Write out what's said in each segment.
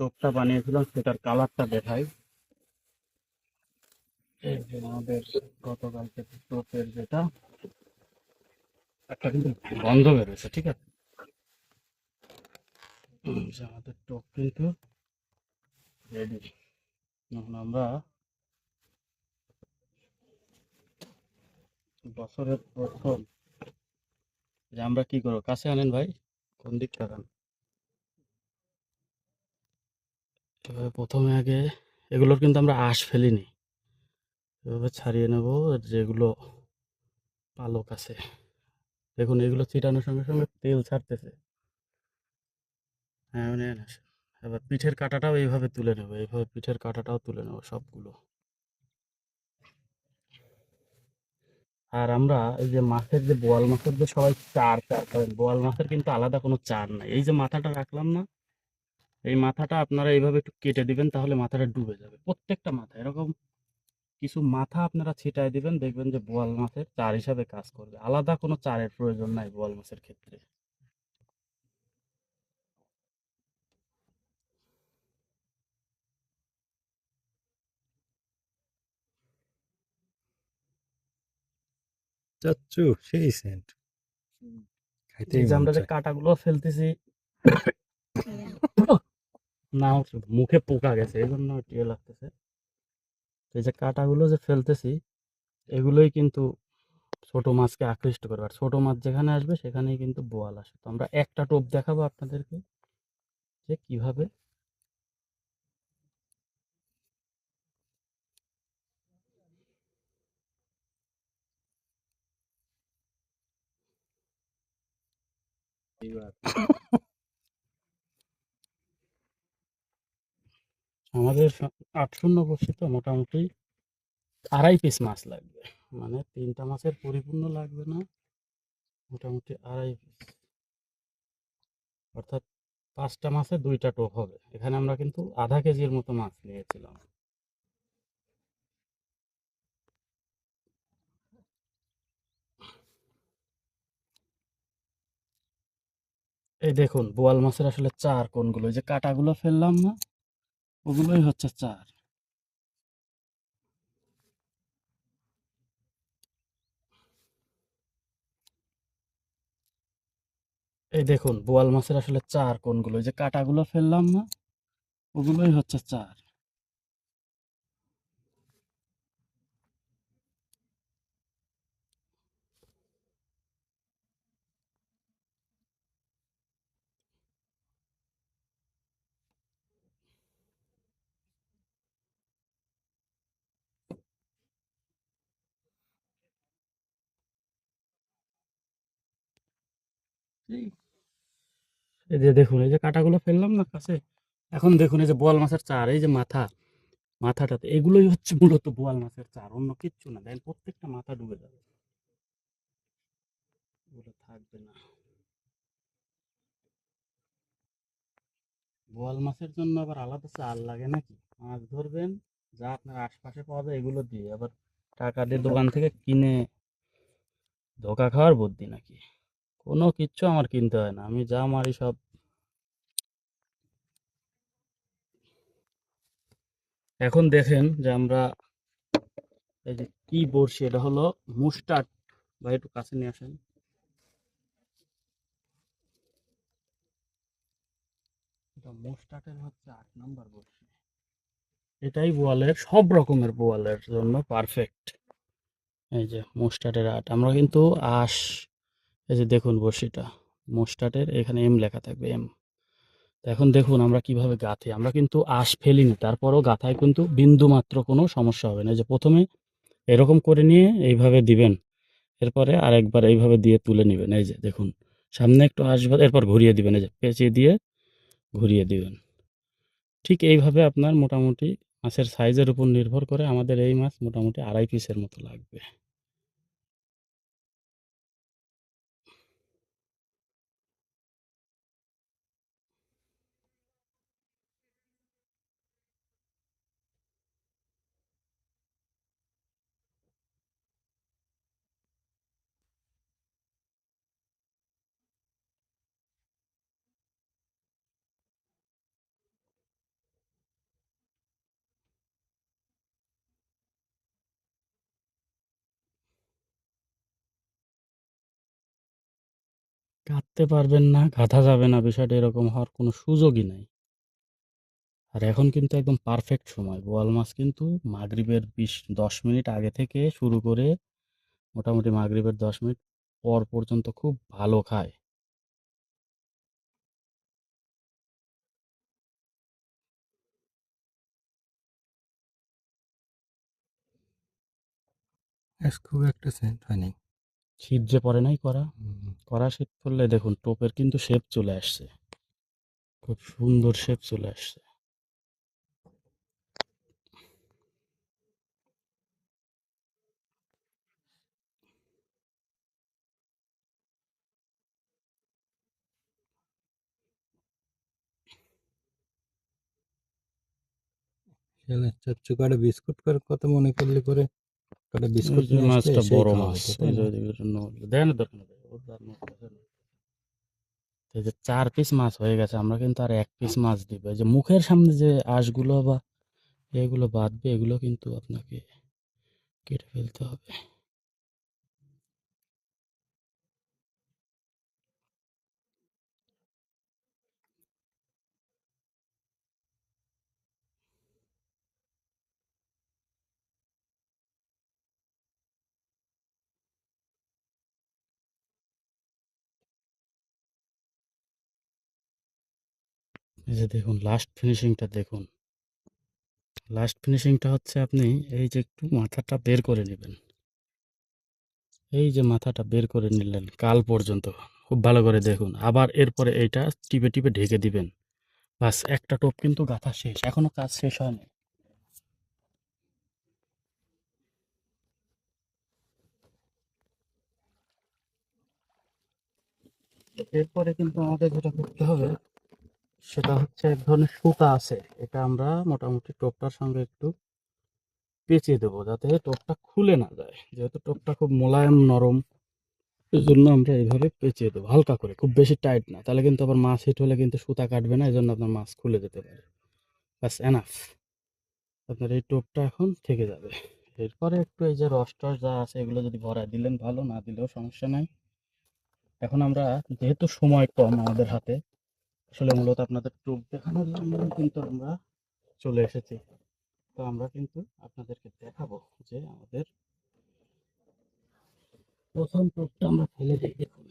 টোপটা বানিয়েছিলাম, সেটার কালারটা দেখাই। আমাদের গতকালকে টোপের যেটা, একটা কিন্তু গন্ধ বেরোছে ঠিক আছে? আমাদের টোপ কিন্তু রেডি এখন আমরা বছরের প্রথম, যে আমরা কি করব? কাছে আনেন ভাই, কোন দিক তাকান এভাবে প্রথমে আগে এগুলোর কিন্তু আমরা আঁশ ফেলিনি। এভাবে ছাড়িয়ে নেব যেগুলো পালক আছে। দেখুন, এগুলো ছিটানোর সঙ্গে সঙ্গে তেল ছাড়তেছে। হ্যাঁ নেন এবার পিঠের কাঁটাটাও এইভাবে তুলে নেব, এইভাবে পিঠের কাঁটাটাও তুলে নেব সবগুলো। আর আমরা এই যে মাছের যে বোয়াল মাছের যে সবাই চার চার করেন বোয়াল মাছের কিন্তু আলাদা কোনো চার নাই। এই যে মাথাটা রাখলাম না এই মাথাটা আপনারা এইভাবে একটু কেটে দিবেন তাহলে মাথাটা ডুবে যাবে। প্রত্যেকটা মাথা এরকম কিছু মাথা আপনারা ছিটায় দিবেন দেখবেন যে বোয়াল মাছের চার হিসাবে কাজ করবে। আলাদা কোনো চারের প্রয়োজন নাই বোয়াল মাছের ক্ষেত্রে। চাচ্চু সেই সেন্ট যে আমরা যে। কাঁটাগুলো ফেলতেছি না হচ্ছে মুখে পোকা গেছে এই জন্য টিয়ে লাগতেছে। এই যে কাঁটাগুলো যে ফেলতেছি এগুলোই কিন্তু ছোট মাছকে আকৃষ্ট করবে আর ছোট মাছ যেখানে আসবে সেখানেই কিন্তু বোয়াল আসে। তো আমরা একটা টোপ দেখাবো আপনাদেরকে যে কীভাবে আমাদের আট শূন্য তো মোটামুটি আড়াই পিস মাছ লাগবে। মানে তিনটা মাছের পরিপূর্ণ লাগবে না, মোটামুটি আড়াই পিস। অর্থাৎ পাঁচটা মাছে দুইটা টোপ হবে। এখানে আমরা কিন্তু আধা কেজির মতো মাছ নিয়েছিলাম। এই দেখুন, বোয়াল মাছের আসলে চার কোনগুলো? যে কাঁটাগুলো ফেললাম না? ওগুলোই হচ্ছে চার। এই দেখুন, বোয়াল মাছের আসলে চার কোনগুলো? যে কাটাগুলো ফেললাম না, ওগুলোই হচ্ছে চার। এই যে দেখুন, এই যে কাঁটাগুলো ফেললাম না কাছে, এখন দেখুন এই যে বোয়াল মাছের চার, এই যে মাথা, মাথাটাতে, এগুলোই হচ্ছে মূলত বোয়াল মাছের চার, অন্য কিচ্ছু না, দেখেন প্রত্যেকটা মাথা ডুবে যাবে। থাকবে না। বোয়াল মাছের জন্য আবার আলাদা চাল লাগে নাকি? মাছ ধরবেন, যা আপনার আশপাশে পাওয়া যায় এগুলো দিয়ে, আবার টাকা দিয়ে দোকান থেকে কিনে ধোকা খাওয়ার বুদ্ধি নাকি? কোনো কিচ্ছু আমার কিনতে হয় না। আমি যা মারি সব এখন দেখেন যে আমরা এই যে কি বড়শি, এটা হলো মুস্টার্ড বা একটু কাছে নিয়ে আসেন। এটা মুস্টার্ডের হচ্ছে আট নাম্বার বড়শি। এটাই বোয়ালের, সব রকমের বোয়ালের জন্য পারফেক্ট এই যে মুস্টার্ডের আট। আমরা কিন্তু আশ এই যে দেখুন বড়শিটা মুস্টার্ডের এখানে এম লেখা থাকবে এম তো এখন দেখুন আমরা কীভাবে গাঁথি, আমরা কিন্তু আশ ফেলিনি, তারপরও গাঁথায় কিন্তু বিন্দু মাত্র কোনো সমস্যা হবে না। যে প্রথমে এরকম করে নিয়ে এইভাবে দিবেন, এরপরে আরেকবার এইভাবে দিয়ে তুলে নেবেন। এই যে দেখুন, সামনে একটু আসবে এরপর ঘুরিয়ে দিবেন, এই যে পেঁচিয়ে দিয়ে ঘুরিয়ে দিবেন। ঠিক এইভাবে আপনার মোটামুটি মাছের সাইজের উপর নির্ভর করে আমাদের এই মাছ মোটামুটি আড়াই পিসের মতো লাগবে। কাটতে পারবেন না গাঁথা যাবে না, বিষয়টা এরকম হওয়ার কোনো সুযোগই নাই। আর এখন কিন্তু একদম পারফেক্ট সময়। বোয়াল মাছ কিন্তু মাগরিবের বিশ, দশ মিনিট আগে থেকে শুরু করে মোটামুটি মাগরিবের দশ মিনিট পর পর্যন্ত খুব ভালো খায়। খুব একটা সেন্ট হয়নি। শীত যে পরে নাই করা কড়া শীত পড়লে দেখুন টোপের কিন্তু শেপ চলে আসছে। খুব সুন্দর শেপ চলে আসছে। বিস্কুট করার কথা মনে করলে করে? কাটা বিস্কুট নিয়ে মাছটা বড় মাছ। দরকার। এই যে চার পিস মাছ হয়ে গেছে আমরা কিন্তু আর এক পিস মাছ দিব। এই যে মুখের সামনে যে আঁশগুলো বা এগুলো বাঁধবে এগুলো কিন্তু আপনাকে কেটে ফেলতে হবে। এই যে দেখুন লাস্ট ফিনিশিংটা দেখুন। লাস্ট ফিনিশিংটা হচ্ছে আপনি এই যে একটু মাথাটা বের করে নেবেন। এই যে মাথাটা বের করে নিলেন কাল পর্যন্ত, খুব ভালো করে দেখুন। আবার এরপরে এইটা টিপে টিপে ঢেকে দিবেন। বাস একটা টোপ কিন্তু গাঁথা শেষ, এখনও কাজ শেষ হয়নি। এরপরে কিন্তু আমাদের যেটা করতে হবে সেটা হচ্ছে এক ধরনের সুতা আছে। এটা আমরা মোটামুটি টোপটার সঙ্গে একটু পেঁচিয়ে দেবো যাতে টোপটা খুলে না যায়। যেহেতু টোপটা খুব মোলায়েম, নরম এই জন্য আমরা এইভাবে পেঁচিয়ে দেবো, হালকা করে, খুব বেশি টাইট না। তাহলে কিন্তু আবার মাছ হিট হলে কিন্তু সুতা কাটবে না এই জন্য আপনার মাছ খুলে যেতে পারে। ব্যাস এনাফ আপনার এই টোপটা এখন থেকে যাবে। এরপরে একটু এই যে রস টস যা আছে, এগুলো যদি ভরায় দিলেন ভালো, না দিলেও সমস্যা নাই। এখন আমরা যেহেতু সময় কম আমাদের হাতে আসলে মূলত আপনাদের টোপ দেখানোর জন্য কিন্তু আমরা চলে এসেছি। তো আমরা কিন্তু আপনাদেরকে দেখাবো যে আমাদের প্রথম টোপটা আমরা ফেলে দিই, দেখুন।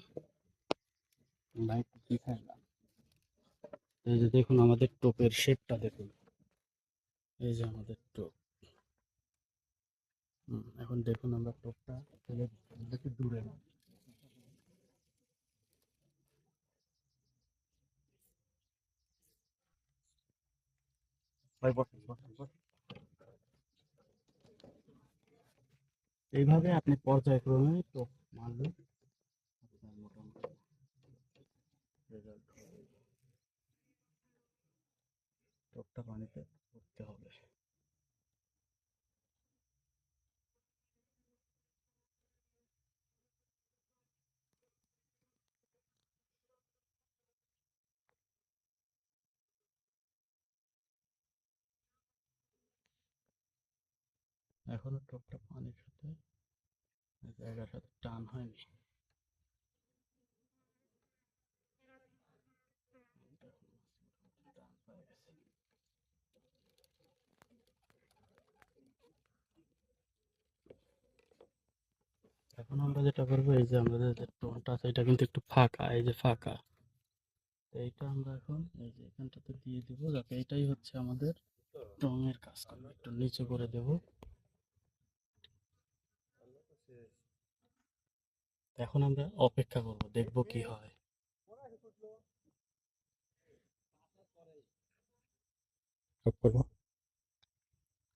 এই যে দেখুন আমাদের টোপের শেপটা দেখুন। এই যে আমাদের টোপ। এখন দেখুন আমরা টোপটা ফেলে দিচ্ছি। দূরে না। এইভাবে আপনি পর্যায়ক্রমে টোপ মারলে রেজাল্ট টোপটা পানিতে করতে হবে। এখনও টোপটা পানির সাথে জায়গার সাথে টান হয়নি হয়ে। এখন আমরা যেটা করব, এই যে আমাদের যে টোনটা আছে, এটা কিন্তু একটু ফাঁকা, এই যে ফাঁকা এইটা আমরা এখন, এই যে এখানটাতে দিয়ে দিব, যাতে এটাই হচ্ছে আমাদের রঙের কাজ করবে একটু নিচে করে দেব এখন আমরা অপেক্ষা করব দেখব কি হয়।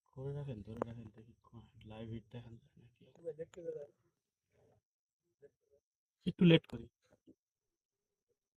করে রাখেন ধরে রাখেন দেখি লাইভ হিট দেখান যায় নাকি? একটু লেট করি।